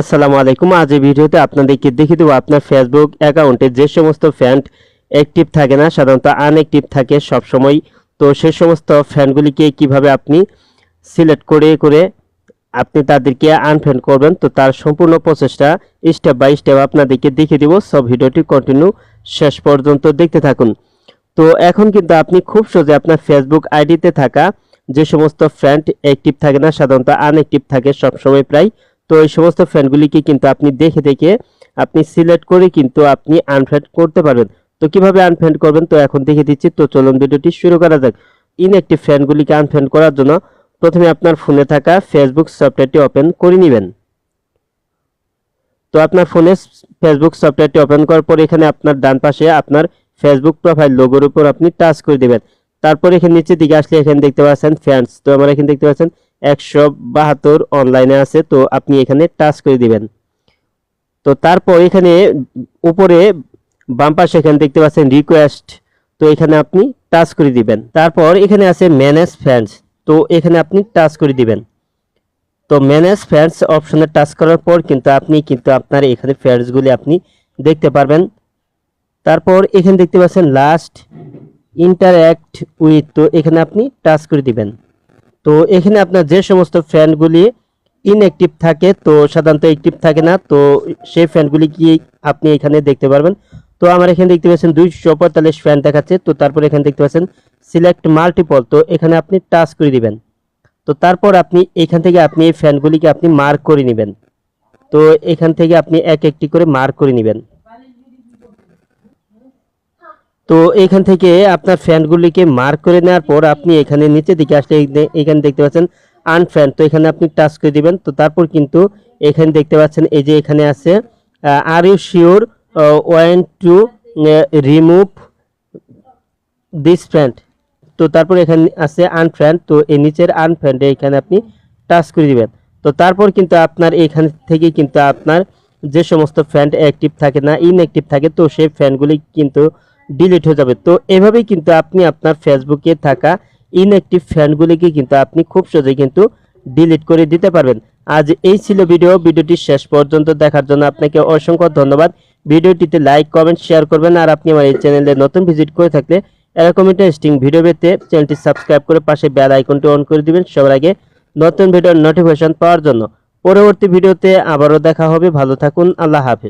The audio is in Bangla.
আসসালামু আলাইকুম। আজ এই ভিডিওতে আপনাদেরকে দেখিয়ে দেবো আপনার ফেসবুক অ্যাকাউন্টে যে সমস্ত ফ্যান্ড অ্যাক্টিভ থাকে না, সাধারণত আনঅ্যাক্টিভ থাকে সব সময় তো সেই সমস্ত ফ্যানগুলিকে কীভাবে আপনি সিলেক্ট করে করে আপনি তাদেরকে আনফ্রেন্ড করবেন, তো তার সম্পূর্ণ প্রসেসটা স্টেপ বাই স্টেপ আপনাদেরকে দেখিয়ে দেবো। সব ভিডিওটি কন্টিনিউ শেষ পর্যন্ত দেখতে থাকুন। তো এখন কিন্তু আপনি খুব সহজে আপনার ফেসবুক আইডিতে থাকা যে সমস্ত ফ্রেন্ড অ্যাক্টিভ থাকে না, সাধারণত আনঅ্যাক্টিভ থাকে সবসময় প্রায় তো এই সমস্ত ফ্রেন্ডগুলিকে কিন্তু আপনি দেখে দেখে আপনি সিলেক্ট করে কিন্তু আপনি আনফ্রেন্ড করতে পারবেন। তো কীভাবে আনফ্রেন্ড করবেন? তো এখন দেখে দিচ্ছি। তো চলুন ভিডিওটি শুরু করা যাক। ইনঅ্যাক্টিভ ফ্রেন্ডগুলিকে আনফ্রেন্ড করার জন্য প্রথমে আপনার ফোনে থাকা ফেসবুক সফটওয়্যারটি ওপেন করে নেবেন। তো আপনার ফোনে ফেসবুক সফটওয়্যারটি ওপেন করার পর এখানে আপনার ডান পাশে আপনার ফেসবুক প্রোফাইল লোগোর উপর আপনি টাচ করে দিবেন। তারপর এখানে নিচের দিকে আসলে এখানে দেখতে পাচ্ছেন ফ্যান্স তো আমরা এখানে দেখতে পাচ্ছেন একশো বাহাত্তর অনলাইনে আছে, তো আপনি এখানে টাচ করে দিবেন। তো তারপর এখানে উপরে বাম পাশে এখানে দেখতে পাচ্ছেন রিকোয়েস্ট তো এখানে আপনি টাচ করে দিবেন। তারপর এখানে আছে ম্যানেজ ফ্যান্স তো এখানে আপনি টাচ করে দিবেন। তো ম্যানেজ ফ্যান্স অপশনে টাচ করার পর কিন্তু আপনি কিন্তু আপনার এখানে ফ্যান্সগুলি আপনি দেখতে পারবেন। তারপর এখানে দেখতে পাচ্ছেন লাস্ট ইন্টারঅ্যাক্ট উইথ তো এখানে আপনি টাচ করে দিবেন। তো এখানে আপনার যে সমস্ত ফ্যানগুলি ইনঅ্যাক্টিভ থাকে, তো সাধারণত অ্যাক্টিভ থাকে না, তো সেই ফ্যানগুলি কি আপনি এখানে দেখতে পারবেন। তো আমার এখানে দেখতে পাচ্ছেন দুইশো পঁয়তাল্লিশ ফ্যান দেখাচ্ছে, তো তারপর এখানে দেখতে পাচ্ছেন সিলেক্ট মাল্টিপল তো এখানে আপনি টাচ করে দিবেন। তো তারপর আপনি এখান থেকে আপনি এই ফ্যানগুলিকে আপনি মার্ক করে নেবেন। তো এখান থেকে আপনি এক একটি করে মার্ক করে নেবেন। তো এখান থেকে আপনার ফ্যানগুলিকে মার্ক করে নেওয়ার পর আপনি এখানে নিচে দিকে আসলে এখানে দেখতে পাচ্ছেন আনফ্যান তো এখানে আপনি টাচ করে দিবেন। তো তারপর কিন্তু এখানে দেখতে পাচ্ছেন এই যে এখানে আছে are you sure want to remove this fund তো তারপর এখানে আছে আনফ্যান্ড তো এই নিচের আনফ্যান্ডে এখানে আপনি টাচ করে দিবেন। তো তারপর কিন্তু আপনার এখান থেকে কিন্তু আপনার যে সমস্ত ফ্যান অ্যাক্টিভ থাকে না ইনঅ্যাক্টিভ থাকে, তো সেই ফ্যানগুলি কিন্তু ডিলিট হয়ে যাবে। তো এভাবেই কিন্তু আপনি আপনার ফেসবুকে থাকা ইনঅ্যাক্টিভ ফ্যানগুলিকে কিন্তু আপনি খুব সহজেই কিন্তু ডিলিট করে দিতে পারবেন। আজ এই ছিল ভিডিও। ভিডিওটি শেষ পর্যন্ত দেখার জন্য আপনাকে অসংখ্য ধন্যবাদ। ভিডিওটিতে লাইক কমেন্ট শেয়ার করবেন। আর আপনি আমার এই চ্যানেলে নতুন ভিজিট করে থাকলে এরকম ইন্টারেস্টিং ভিডিও পেতে চ্যানেলটি সাবস্ক্রাইব করে পাশে বেল আইকনটি অন করে দিবেন সবার আগে নতুন ভিডিওর নোটিফিকেশন পাওয়ার জন্য। পরবর্তী ভিডিওতে আবারও দেখা হবে। ভালো থাকুন। আল্লাহ হাফিজ।